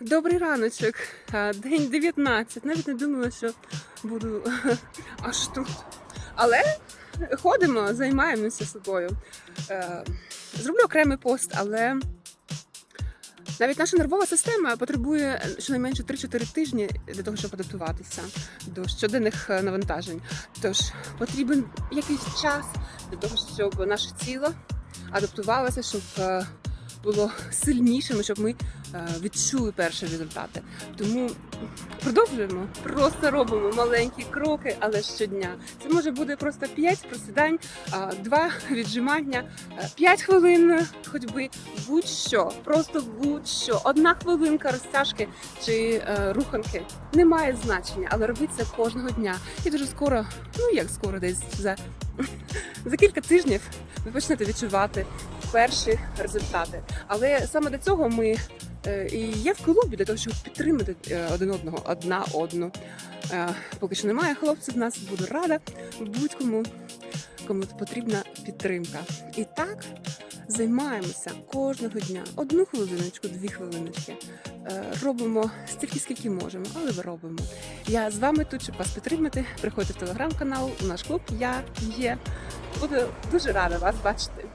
Добрий раночок, день 19. Навіть не думала, що буду аж тут. Але ходимо, займаємося собою. Е, Зроблю окремий пост, але навіть наша нервова система потребує щонайменше 3-4 тижні для того, щоб адаптуватися до щоденних е, навантажень. Тож потрібен якийсь час для того, щоб наше тіло адаптувалося, щоб е, було сильнішим, щоб ми е, відчули перші результати. Тому продовжуємо, просто робимо маленькі кроки, але щодня. Це може бути просто 5 просідань, 2 віджимання, 5 хвилин ходьби, будь-що, просто будь-що. Одна хвилинка розтяжки чи е, руханки не має значення, але робіть це кожного дня. І дуже скоро, ну як скоро, десь за, за кілька тижнів ви почнете відчувати перші результати. Але саме до цього ми е, і є в клубі для того, щоб підтримати е, один одного, одна одну. Е, Поки що немає хлопців, нас буду рада будь-кому, кому потрібна підтримка. І так займаємося кожного дня. Одну хвилиночку, дві хвилиночки. Робимо стільки, скільки можемо, але робимо. Я з вами тут, щоб вас підтримати. Приходьте в телеграм-канал, у наш клуб. Я є. Буду дуже рада вас бачити.